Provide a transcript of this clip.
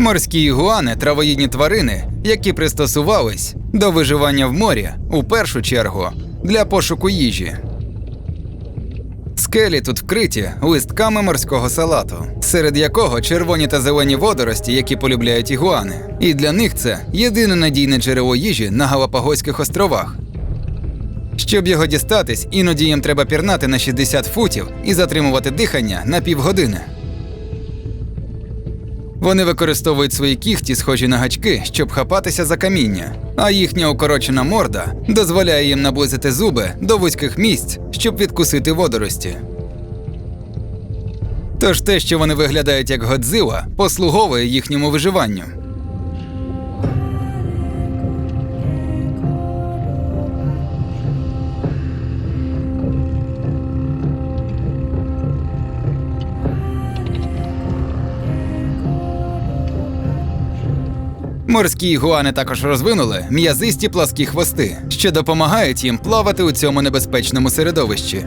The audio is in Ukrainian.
Морські ігуани травоїдні тварини, які пристосувались до виживання в морі у першу чергу для пошуку їжі. Скелі тут вкриті листками морського салату, серед якого червоні та зелені водорості, які полюбляють ігуани. І для них це єдине надійне джерело їжі на Галапагоських островах. Щоб його дістатись, іноді їм треба пірнати на 60 футів і затримувати дихання на півгодини. Вони використовують свої кігті, схожі на гачки, щоб хапатися за каміння, а їхня укорочена морда дозволяє їм наблизити зуби до вузьких місць, щоб відкусити водорості. Тож те, що вони виглядають як Годзила, послуговує їхньому виживанню. Морські ігуани також розвинули м'язисті пласкі хвости, що допомагають їм плавати у цьому небезпечному середовищі.